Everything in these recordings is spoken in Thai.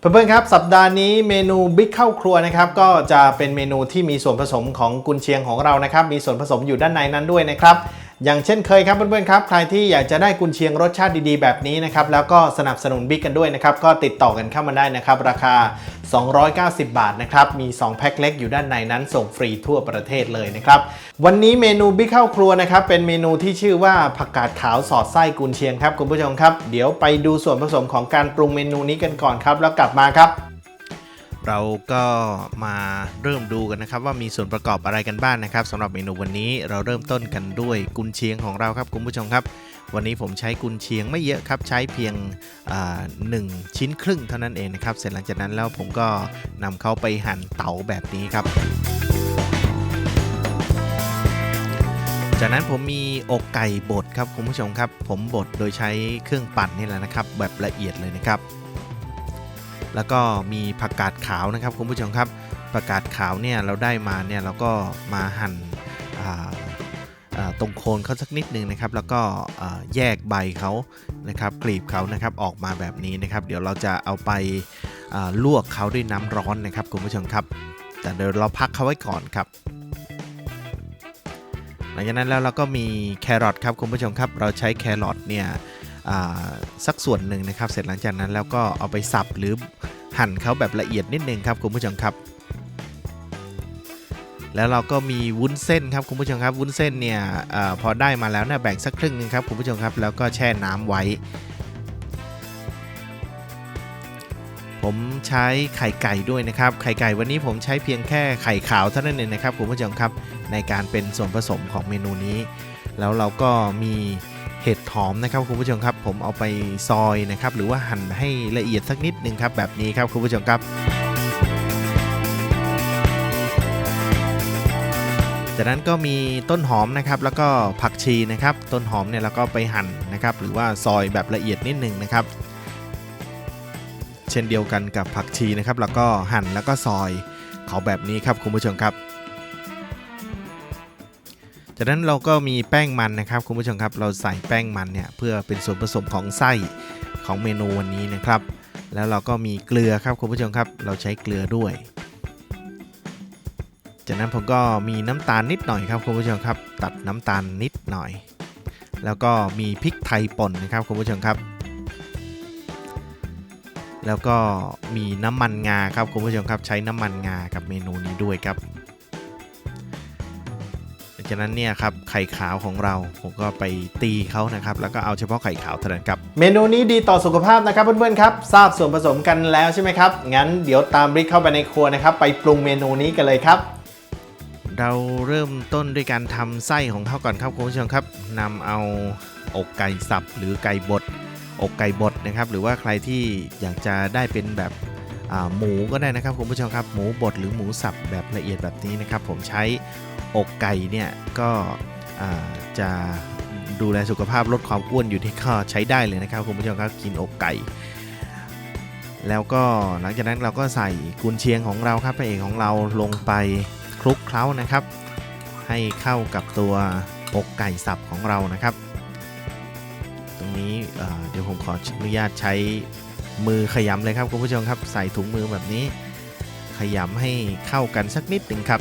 เพื่อนๆครับ สัปดาห์นี้เมนูบิ๊กข้าวครัวนะครับก็จะเป็นเมนูที่มีส่วนผสมของกุนเชียงของเรานะครับ มีส่วนผสมอยู่ด้านในนั้นด้วยนะครับ อย่างเช่นเคยครับเพื่อนๆครับใครที่อยากจะได้กุนเชียงรสชาติดีๆ แบบนี้นะครับแล้วก็สนับสนุนบิ๊กกันด้วยนะครับก็ติดต่อกันเข้ามาได้นะครับราคา 290 บาทนะครับมี 2 แพ็คเล็กอยู่ด้านในนั้นส่งฟรีทั่วประเทศเลยนะครับวันนี้เมนูบิ๊กเข้าครัวนะครับเป็นเมนูที่ชื่อว่าผักกาดขาวสอดไส้กุนเชียงครับคุณผู้ชมครับ เดี๋ยวไปดูส่วนผสมของการปรุงเมนูนี้กันก่อนครับแล้วกลับมาครับ เราก็มาเริ่มดูกันนะครับ ว่ามีส่วนประกอบอะไรกันบ้างนะครับสำหรับเมนูวันนี้เราเริ่มต้นกันด้วยกุนเชียงของเราครับคุณผู้ชมครับ วันนี้ผมใช้กุนเชียงไม่เยอะครับ ใช้เพียงหนึ่งชิ้นครึ่งเท่านั้นเองนะครับ เสร็จหลังจากนั้นแล้วผมก็นำเขาไปหั่นเต๋าแบบนี้ครับจากนั้นผมมีอกไก่บดครับคุณผู้ชมครับ ผมบดโดยใช้เครื่องปั่นนี่แหละนะครับ แบบละเอียดเลยนะครับ แล้วก็มีผักกาดขาวนะครับคุณผู้ชมครับผักกาดขาวเนี่ยเราได้มาเนี่ยเราก็มาหั่นอ่าอ่าตรงโคนเขาสักนิดนึงนะครับ แล้วก็แยกใบเขานะครับกลีบเขานะครับออกมาแบบนี้นะครับ เดี๋ยวเราจะเอาไปลวกเขาด้วยน้ำร้อนนะครับคุณผู้ชมครับ แต่เดี๋ยวเราพักเขาไว้ก่อนครับหลังจากนั้นแล้วเราก็มีแครอทครับคุณผู้ชมครับ เราใช้แครอทเนี่ย สักส่วนหนึ่งนะครับ เสร็จหลังจากนั้นแล้วก็เอาไปสับหรือหั่นเขาแบบละเอียดนิดนึงครับคุณผู้ชมครับ แล้วเราก็มีวุ้นเส้นครับคุณผู้ชมครับ วุ้นเส้นเนี่ยอพอได้มาแล้วเนี่ยแบ่งสักครึ่งนึงครับคุณผู้ชมครับ แล้วก็แช่น้ำไว้ ผมใช้ไข่ไก่ด้วยนะครับ ไข่ไก่วันนี้ผมใช้เพียงแค่ไข่ขาวเท่านั้นเองนะครับคุณผู้ชมครับในการเป็นส่วนผสมของเมนูนี้ แล้วเราก็มี เห็ดหอมนะครับคุณผู้ชมครับ ผมเอาไปซอยนะครับหรือว่าหั่นให้ละเอียดสักนิดหนึ่งครับแบบนี้ครับคุณผู้ชมครับจากนั้นก็มีต้นหอมนะครับแล้วก็ผักชีนะครับ ต้นหอมเนี่ยเราก็ไปหั่นนะครับ หรือว่าซอยแบบละเอียดนิดหนึ่งนะครับ เช่นเดียวกันกับผักชีนะครับ แล้วก็หั่นแล้วก็ซอยเขาแบบนี้ครับคุณผู้ชมครับ จากนั้นเราก็มีแป้งมันนะครับคุณผู้ชมครับเราใส่แป้งมันเนี่ยเพื่อเป็นส่วนผสมของไส้ของเมนูวันนี้นะครับ แล้วเราก็มีเกลือครับคุณผู้ชมครับ เราใช้เกลือด้วย จากนั้นผมก็มีน้ำตาลนิดหน่อยครับคุณผู้ชมครับ ตัดน้ำตาลนิดหน่อย แล้วก็มีพริกไทยป่นนะครับคุณผู้ชมครับ แล้วก็มีน้ำมันงาครับคุณผู้ชมครับใช้น้ำมันงากับเมนูนี้ด้วยครับ จากนั้นเนี่ยครับไข่ขาวของเราผมก็ไปตีเขานะครับ แล้วก็เอาเฉพาะไข่ขาวเท่านั้นครับ เมนูนี้ดีต่อสุขภาพนะครับเพื่อนๆครับทราบส่วนผสมกันแล้วใช่ไหมครับงั้นเดี๋ยวตามริกเข้าไปในครัวนะครับ ไปปรุงเมนูนี้กันเลยครับ เราเริ่มต้นด้วยการทำไส้ของเขาก่อนครับคุณผู้ชมครับนำเอาอกไก่สับหรือไก่บดอกไก่บดนะครับ หรือว่าใครที่อยากจะได้เป็นแบบอ่า หมูก็ได้นะครับคุณผู้ชมครับหมูบดหรือหมูสับแบบละเอียดแบบนี้นะครับ ผมใช้อกไก่เนี่ยก็จะดูแลสุขภาพลดความอ้วนอยู่ที่ข้อใช้ได้เลยนะครับคุณผู้ชมครับกินอกไก่ แล้วก็หลังจากนั้นเราก็ใส่กุนเชียงของเราครับพระเอกของเราลงไปคลุกเคล้านะครับ ให้เข้ากับตัวอกไก่สับของเรานะครับ ตรงนี้เดี๋ยวผมขออนุญาตใช้ มือขยำเลยครับคุณผู้ชมครับ ใส่ถุงมือแบบนี้ ขยำให้เข้ากันสักนิดหนึ่งครับ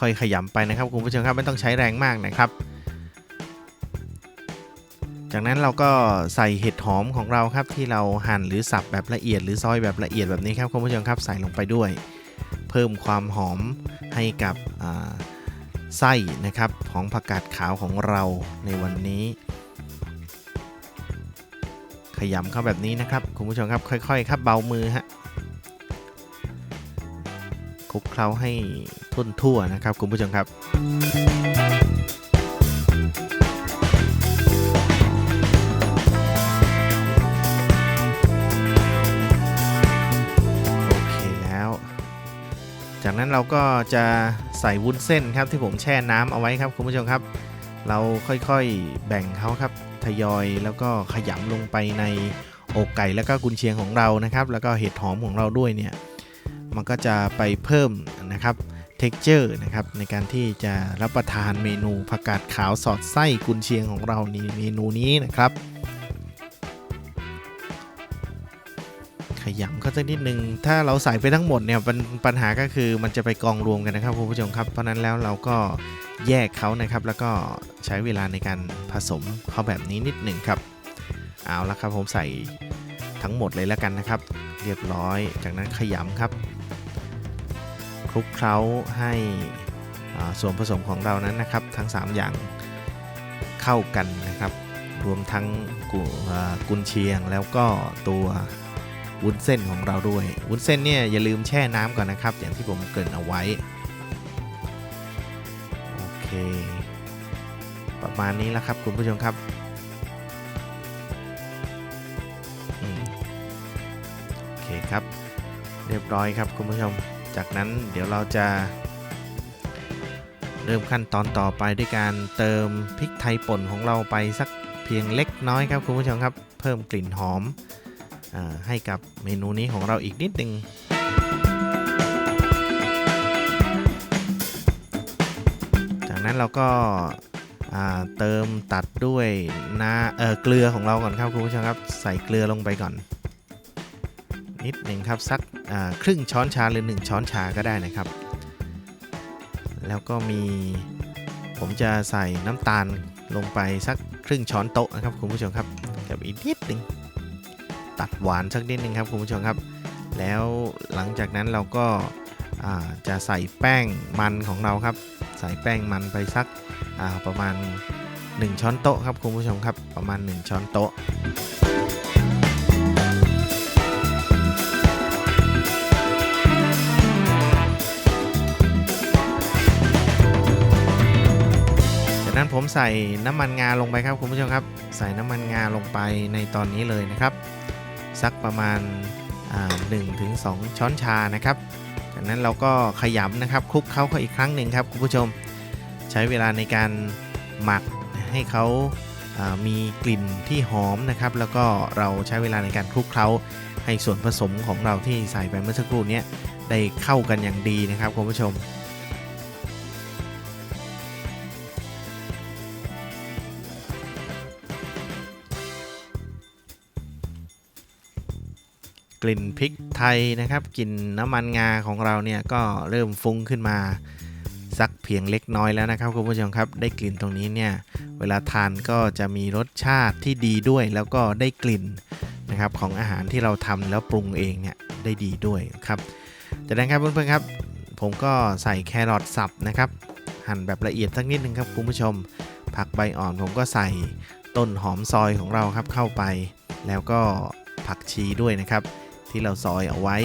ค่อยๆขยำไปนะครับคุณผู้ชมครับไม่ต้องใช้แรงมากนะครับ จากนั้นเราก็ใส่เห็ดหอมของเราครับที่เราหั่นหรือสับแบบละเอียดหรือซอยแบบละเอียดแบบนี้ครับคุณผู้ชมครับใส่ลงไปด้วย เพิ่มความหอมให้กับไส้นะครับของผักกาดขาวของเราในวันนี้ ขยำเข้าแบบนี้นะครับคุณผู้ชมครับค่อยๆครับเบามือฮะคลุกเคล้าให้ทุ่นทั่วนะครับคุณผู้ชมครับ นั้นเราก็จะใส่วุ้นเส้นครับที่ผมแช่น้ำเอาไว้ครับคุณผู้ชมครับ เราค่อยๆแบ่งเขาครับทยอยแล้วก็ขยำลงไปในอกไก่แล้วก็กุนเชียงของเรานะครับ แล้วก็เห็ดหอมของเราด้วยเนี่ยมันก็จะไปเพิ่มนะครับ texture นะครับในการที่จะรับประทานเมนูผักกาดขาวสอดไส้กุนเชียงของเราในเมนูนี้นะครับ ขยำก็สักนิดนึง ถ้าเราใส่ไปทั้งหมดเนี่ยปัญปัญหาก็คือมันจะไปกองรวมกันนะครับคุณผู้ชมครับ เพราะนั้นแล้วเราก็แยกเขานะครับ แล้วก็ใช้เวลาในการผสมเขาแบบนี้นิดหนึ่งครับ เอาละครับผมใส่ทั้งหมดเลยแล้วกันนะครับ เรียบร้อย จากนั้นขยำครับคลุกเคล้าให้ส่วนผสมของเรานั้นนะครับ ทั้ง 3 อย่างเข้ากันนะครับ รวมทั้งกุกุนเชียงแล้วก็ตัว วุ้นเส้นของเราด้วย วุ้นเส้นเนี่ยอย่าลืมแช่น้ำก่อนนะครับ อย่างที่ผมเกริ่นเอาไว้ โอเค ประมาณนี้แล้วครับคุณผู้ชมครับโอเคครับ เรียบร้อยครับคุณผู้ชม จากนั้นเดี๋ยวเราจะเริ่มขั้นตอนต่อไปด้วยการเติมพริกไทยป่นของเราไปสักเพียงเล็กน้อยครับคุณผู้ชมครับ เพิ่มกลิ่นหอม ให้กับเมนูนี้ของเราอีกนิดนึงจากนั้นเราก็เติมตัดด้วยน้าเเกลือของเราก่อนครับคุณผู้ชมครับ ใส่เกลือลงไปก่อน นิดหนึ่งครับสักครึ่งช้อนชาหรือ 1 ช้อนชาก็ได้นะครับ แล้วก็มีผมจะใส่น้ำตาลลงไปสักครึ่งช้อนโต๊ะนะครับคุณผู้ชมครับกับอีกนิดหนึ่ง ตัดหวานสักนิดหนึ่งครับคุณผู้ชมครับ แล้วหลังจากนั้นเราก็าจะใส่แป้งมันของเราครับ ใส่แป้งมันไปสักประมาณ 1 ช้อนโต๊ะครับคุณผู้ชมครับประมาณ 1 ช้อนโต๊ะจากนั้นผมใส่น้ำมันงาลงไปครับคุณผู้ชมครับ ใส่น้ำมันงาลงไปในตอนนี้เลยนะครับ สักประมาณ1-2 ช้อนชานะครับจากนั้นเราก็ขยำนะครับคลุกเคล้าเขาอีกครั้งหนึ่งครับคุณผู้ชม ใช้เวลาในการหมักให้เขาามีกลิ่นที่หอมนะครับ แล้วก็เราใช้เวลาในการคลุกเคล้าให้ส่วนผสมของเราที่ใส่ไปเมื่อสักครู่นี้ได้เข้ากันอย่างดีนะครับคุณผู้ชม กลิ่นพริกไทยนะครับกลิ่นน้ำมันงาของเราเนี่ยก็เริ่มฟุ้งขึ้นมาสักเพียงเล็กน้อยแล้วนะครับคุณผู้ชมครับได้กลิ่นตรงนี้เนี่ยเวลาทานก็จะมีรสชาติที่ดีด้วย แล้วก็ได้กลิ่นนะครับของอาหารที่เราทำแล้วปรุงเองเนี่ยได้ดีด้วยครับจากนั้นครับเพื่อนๆครับ ผมก็ใส่แครอทสับนะครับหั่นแบบละเอียดสักนิดนึงครับคุณผู้ชม ผักใบอ่อนผมก็ใส่ต้นหอมซอยของเราครับเข้าไป แล้วก็ผักชีด้วยนะครับ ที่เราซอยเอาไว้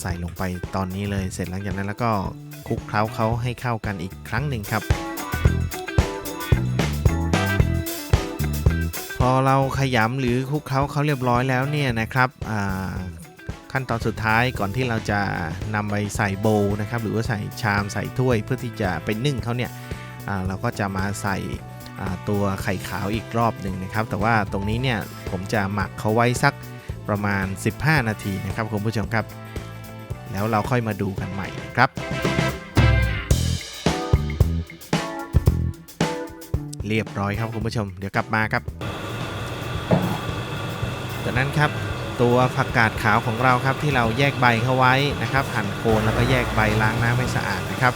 ใส่ลงไปตอนนี้เลยเสร็จหลังจากนั้นแล้วก็คลุกเคล้าเขาให้เข้ากันอีกครั้งหนึ่งครับ พอเราขยำหรือคลุกเคล้าเขาเรียบร้อยแล้วเนี่ยนะครับขั้นตอนสุดท้ายก่อนที่เราจะนำไปใส่โบว์นะครับหรือว่าใส่ชามใส่ถ้วยเพื่อที่จะไปนึ่งเขาเนี่ยเราก็จะมาใส่ตัวไข่ขาวอีกรอบหนึ่งนะครับ แต่ว่าตรงนี้เนี่ยผมจะหมักเขาไว้สัก ประมาณ 15 นาทีนะครับคุณผู้ชมครับ แล้วเราค่อยมาดูกันใหม่นะครับ เรียบร้อยครับคุณผู้ชม เดี๋ยวกลับมาครับจากนั้นครับตัวผักกาดขาวของเราครับที่เราแยกใบเขาไว้นะครับหั่นโคนแล้วก็แยกใบล้างน้ำให้สะอาดนะครับ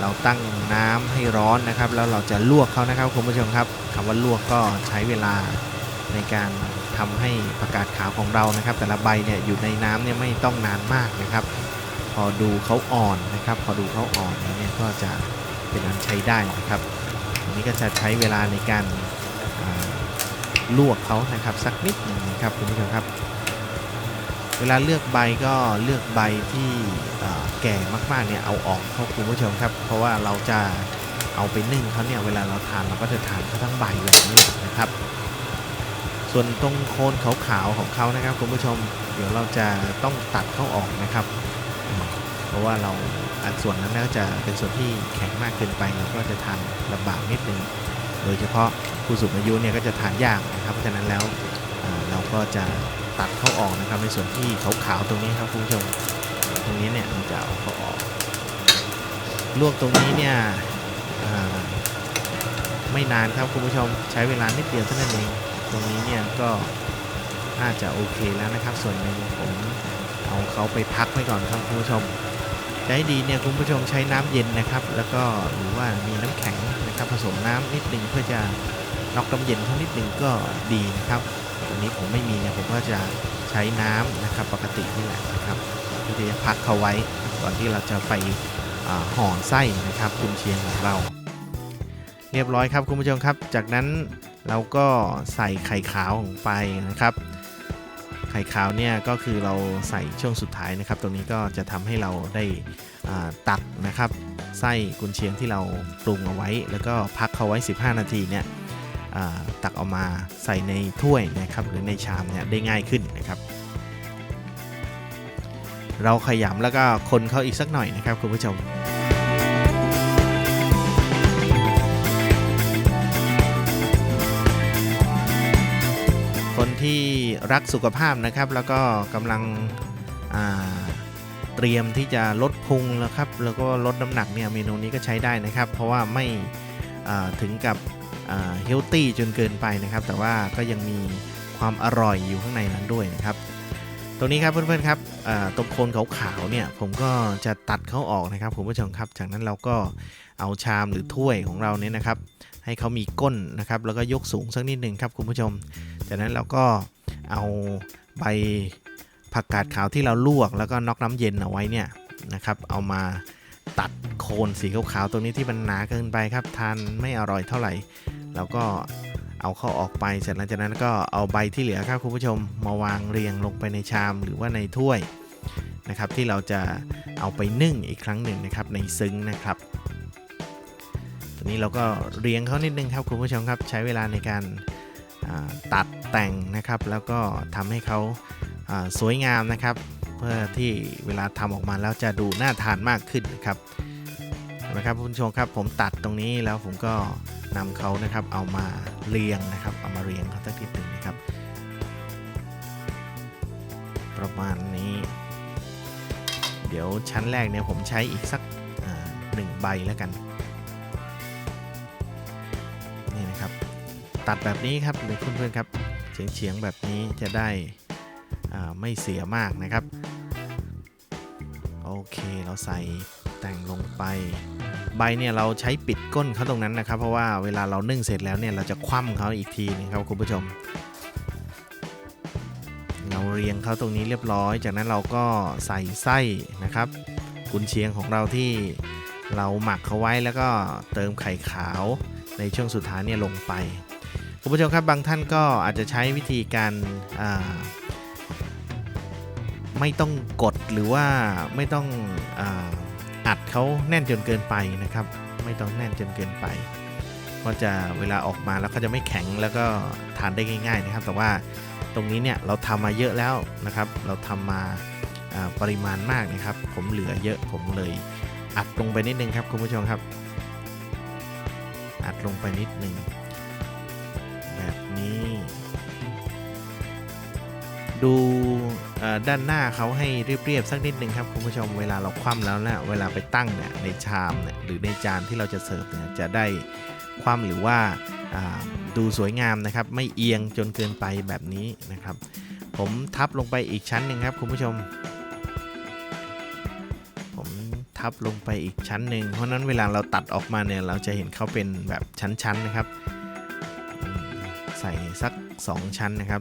เราตั้งน้ำให้ร้อนนะครับ แล้วเราจะลวกเขานะครับคุณผู้ชมครับคำว่าลวกก็ใช้เวลาในการ ทำให้ผักกาดขาวของเรานะครับ แต่ละใบเนี่ยอยู่ในน้ำเนี่ยไม่ต้องนานมากนะครับ พอดูเขาอ่อนนะครับ พอดูเขาอ่อนเนี่ยก็จะเป็นอันใช้ได้นะครับอันนี้ก็จะใช้เวลาในการลวกเขานะครับสักนิดหนึ่งนะครับคุณผู้ชมครับ เวลาเลือกใบก็เลือกใบที่แก่มากๆเนี่ยเอาออกครับคุณผู้ชมครับ เพราะว่าเราจะเอาไปนึ่งเขาเนี่ยเวลาเราทานเราก็จะทานเขาทั้งใบแบบนี้นะครับ ส่วนตรงโคนขาวๆของเขานะครับคุณผู้ชม เดี๋ยวเราจะต้องตัดเขาออกนะครับ เพราะว่าเราอันส่วนนั้นน่าจะเป็นส่วนที่แข็งมากเกินไปเราก็จะทานลำบากนิดนึง โดยเฉพาะผู้สูงอายุเนี่ยก็จะทานยากนะครับ เพราะฉะนั้นแล้วเราก็จะตัดเขาออกนะครับ ในส่วนที่ขาวๆตรงนี้ครับคุณผู้ชม ตรงนี้เนี่ยมันจะเอาเขาออกลวกตรงนี้เนี่ยไม่นานครับคุณผู้ชมใช้เวลานิดเดียวเท่านั้นเอง รงนี้เนี่ยก็น่าจะโอเคแล้วนะครับ ส่วนหนึ่งผมเอาเขาไปพักไว้ก่อนครับคุณผู้ชมจะให้ดีเนี่ยคุณผู้ชมใช้น้ำเย็นนะครับ แล้วก็หรือว่ามีน้ำแข็งนะครับผสมน้ำนิดหนึ่งเพื่อจะน็อกน้ำเย็นเขานิดหนึ่งก็ดีนะครับตรงนี้ผมไม่มีเนี่ยผมก็จะใช้น้ำนะครับปกตินี่แหละนะครับเพื่อจะพักเขาไว้ก่อนที่เราจะไปห่อไส้นะครับกุนเชียงของเรา เรียบร้อยครับคุณผู้ชมครับ จากนั้น เราก็ใส่ไข่ขาวลงไปนะครับ ไข่ขาวเนี่ยก็คือเราใส่ช่วงสุดท้ายนะครับ ตรงนี้ก็จะทำให้เราได้ตักนะครับ ไส้กุนเชียงที่เราปรุงเอาไว้ แล้วก็พักเขาไว้ 15 นาทีเนี่ยตักเอามาใส่ในถ้วยนะครับ หรือในชามเนี่ยได้ง่ายขึ้นนะครับ เราขยำแล้วก็คนเขาอีกสักหน่อยนะครับคุณผู้ชม ที่รักสุขภาพนะครับ แล้วก็กำลังเตรียมที่จะลดพุงแล้วครับ แล้วก็ลดน้ำหนักเนี่ยเมนูนี้ก็ใช้ได้นะครับ เพราะว่าไม่ถึงกับเฮลตี้จนเกินไปนะครับ แต่ว่าก็ยังมีความอร่อยอยู่ข้างในนั้นด้วยนะครับ ตรงนี้ครับเพื่อนๆครับตรงโคนขาวๆเนี่ยผมก็จะตัดเขาออกนะครับคุณผู้ชมครับ จากนั้นเราก็เอาชามหรือถ้วยของเราเนี่ยนะครับ ให้เขามีก้นนะครับ แล้วก็ยกสูงสักนิดหนึ่งครับคุณผู้ชม จากนั้นเราก็เอาใบผักกาดขาวที่เราลวก แล้วก็น็อกน้ำเย็นเอาไว้เนี่ยนะครับ เอามาตัดโคนสีขาวๆตรงนี้ที่มันหนาเกินไปครับทานไม่อร่อยเท่าไหร่ แล้วก็เอาเข้าออกไปเสร็จแล้วจากนั้นก็เอาใบที่เหลือครับคุณผู้ชมมาวางเรียงลงไปในชามหรือว่าในถ้วยนะครับ ที่เราจะเอาไปนึ่งอีกครั้งหนึ่งนะครับในซึ้งนะครับ นี้เราก็เรียงเขานิดนึงครับคุณผู้ชมครับ ใช้เวลาในการตัดแต่งนะครับ แล้วก็ทำให้เขาสวยงามนะครับ เพื่อที่เวลาทำออกมาแล้วจะดูน่าทานมากขึ้นนะครับนะครับคุณผู้ชมครับผมตัดตรงนี้แล้วผมก็นำเขานะครับเอามาเรียงนะครับ เอามาเรียงเขาสักทีหนึ่งนะครับ ประมาณนี้ เดี๋ยวชั้นแรกเนี่ยผมใช้อีกสักหนึ่งใบแล้วกัน ตัดแบบนี้ครับหรือเพื่อนๆครับเฉียงเฉียงๆแบบนี้จะได้ไม่เสียมากนะครับ โอเคเราใส่แต่งลงไป ใบเนี่ยเราใช้ปิดก้นเขาตรงนั้นนะครับ เพราะว่าเวลาเรานึ่งเสร็จแล้วเนี่ยเราจะคว่ำเขาอีกทีนึงครับคุณผู้ชม เราเรียงเขาตรงนี้เรียบร้อย จากนั้นเราก็ใส่ไส้นะครับกุนเชียงของเราที่เราหมักเขาไว้แล้วก็เติมไข่ขาวในช่วงสุดท้ายเนี่ยลงไป คุณผู้ชมครับบางท่านก็อาจจะใช้วิธีการไม่ต้องกดหรือว่าไม่ต้องอัดเขาแน่นจนเกินไปนะครับ ไม่ต้องแน่นจนเกินไปก็จะเวลาออกมาแล้วก็จะไม่แข็งแล้วก็ทานได้ง่าย ๆนะครับ แต่ว่าตรงนี้เนี่ยเราทำมาเยอะแล้วนะครับ เราทำมาอ่าปริมาณมากนะครับ ผมเหลือเยอะผมเลยอัดลงไปนิดนึงครับคุณผู้ชมครับ อัดลงไปนิดนึง แบบนี้ดูด้านหน้าเขาให้เรียบๆสักนิดนึงครับคุณผู้ชมเวลาเราคว่ำแล้วนะเวลาไปตั้งเนี่ยในชามเนี่ยหรือในจานที่เราจะเสิร์ฟเนี่ยจะได้คว่ำหรือว่าดูสวยงามนะครับไม่เอียงจนเกินไปแบบนี้นะครับ ผมทับลงไปอีกชั้นหนึ่งครับคุณผู้ชม ผมทับลงไปอีกชั้นหนึ่งเพราะนั้นเวลาเราตัดออกมาเนี่ยเราจะเห็นเขาเป็นแบบชั้นๆนะครับ ส่สัก 2 ชั้นนะครับ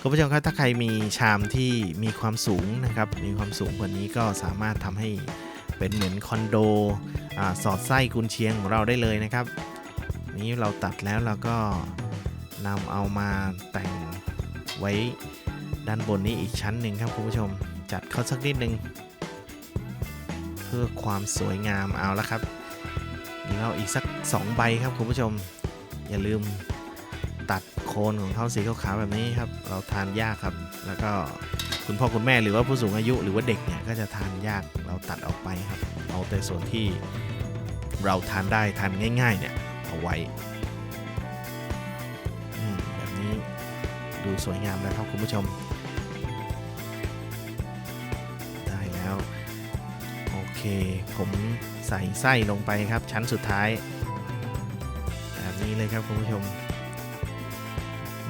คุณผู้ชมครับถ้าใครมีชามที่มีความสูงนะครับมีความสูงกว่านี้ก็สามารถทำให้เป็นเหมือนคอนโดอสอดไส้กุนเชียงของเราได้เลยนะครับ นี้เราตัดแล้วเราก็นำเอามาแต่งไว้ด้านบนนี้อีกชั้นหนึ่งครับคุณผู้ชมจัดเขาสักนิดนึงเพื่อความสวยงามเอาละครับแล้วอีกสัก 2 ใบครับคุณผู้ชม อย่าลืม คนของเขาสีขาวๆแบบนี้ครับ เราทานยากครับ แล้วก็คุณพ่อคุณแม่หรือว่าผู้สูงอายุหรือว่าเด็กเนี่ยก็จะทานยากเราตัดออกไปครับ เอาแต่ส่วนที่เราทานได้ทานง่าย ๆ เนี่ยเอาไว้แบบนี้ดดูสวยงามแล้วครับคุณผู้ชม ได้แล้ว โอเค ผมใส่ไส้ลงไปครับชั้นสุดท้าย แบบนี้เลยครับคุณผู้ชม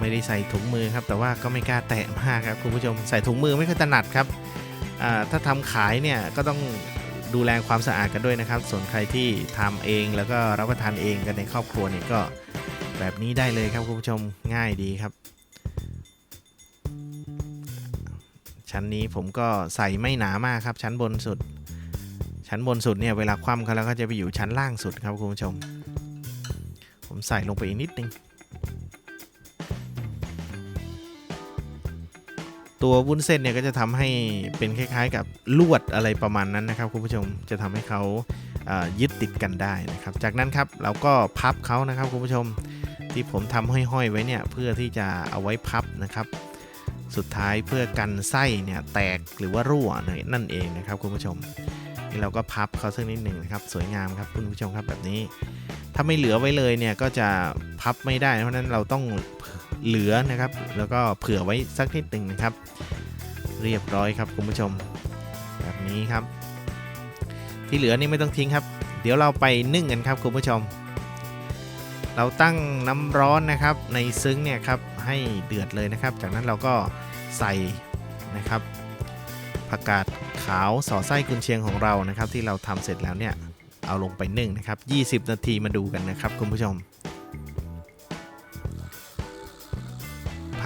ไม่ได้ใส่ถุงมือครับ แต่ว่าก็ไม่กล้าแตะมากครับคุณผู้ชมใส่ถุงมือไม่ค่อยถนัดครับถ้าทำขายเนี่ยก็ต้องดูแลความสะอาดกันด้วยนะครับ ส่วนใครที่ทำเองแล้วก็รับประทานเองกันในครอบครัวเนี่ยก็แบบนี้ได้เลยครับคุณผู้ชมง่ายดีครับ ชั้นนี้ผมก็ใส่ไม่หนามากครับ ชั้นบนสุด ชั้นบนสุดเนี่ยเวลาคว่ำเขาแล้วก็จะไปอยู่ชั้นล่างสุดครับคุณผู้ชม ผมใส่ลงไปอีกนิดนึง ตัววุ้นเส้นเนี่ยก็จะทำให้เป็นคล้าย ๆ กับลวดอะไรประมาณนั้นนะครับคุณผู้ชมจะทำให้เขายึดติดกันได้นะครับ จากนั้นครับเราก็พับเขานะครับคุณผู้ชมที่ผมทำห้อยๆไว้เนี่ยเพื่อที่จะเอาไว้พับนะครับ สุดท้ายเพื่อกันไส้เนี่ยแตกหรือว่ารั่วนั่นเองนะครับคุณผู้ชมนี่เราก็พับเขาสักนิดหนึ่งนะครับสวยงามครับคุณผู้ชมครับแบบนี้ ถ้าไม่เหลือไว้เลยเนี่ยก็จะพับไม่ได้เพราะนั้นเราต้อง เหลือนะครับ แล้วก็เผื่อไว้สักนิดหนึ่งนะครับ เรียบร้อยครับคุณผู้ชม แบบนี้ครับ ที่เหลือนี่ไม่ต้องทิ้งครับ เดี๋ยวเราไปนึ่งกันครับคุณผู้ชม เราตั้งน้ำร้อนนะครับ ในซึ้งเนี่ยครับให้เดือดเลยนะครับ จากนั้นเราก็ใส่นะครับผักกาดขาวสอดไส้กุนเชียงของเรานะครับ ที่เราทำเสร็จแล้วเนี่ยเอาลงไปนึ่งนะครับ 20 นาทีมาดูกันนะครับคุณผู้ชม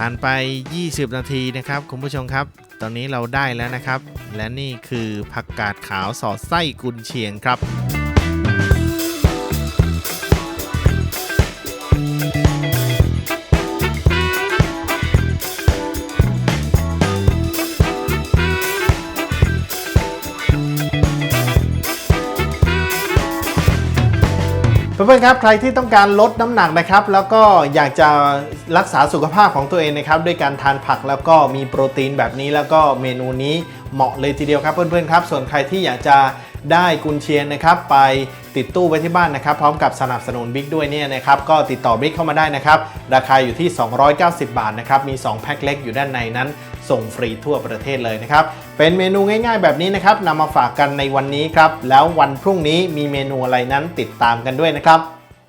ผ่านไป 20 นาทีนะครับคุณผู้ชมครับ ตอนนี้เราได้แล้วนะครับ และนี่คือผักกาดขาวสอดไส้กุนเชียงครับ เพื่อนๆครับใครที่ต้องการลดน้ำหนักนะครับ แล้วก็อยากจะรักษาสุขภาพของตัวเองนะครับด้วยการทานผักแล้วก็มีโปรตีนแบบนี้แล้วก็เมนูนี้เหมาะเลยทีเดียวครับเพื่อนๆครับ ส่วนใครที่อยากจะ ได้กุนเชียนนะครับไปติดตู้ไว้ที่บ้านนะครับ พร้อมกับสนับสนุนบิ๊กด้วยเนี่ยนะครับก็ติดต่อบิ๊กเข้ามาได้นะครับ ราคาอยู่ที่ 290 บาทนะครับ มี 2 แพ็คเล็กอยู่ด้านในนั้น ส่งฟรีทั่วประเทศเลยนะครับ เป็นเมนูง่ายๆแบบนี้นะครับนำมาฝากกันในวันนี้ครับ แล้ววันพรุ่งนี้มีเมนูอะไรนั้นติดตามกันด้วยนะครับ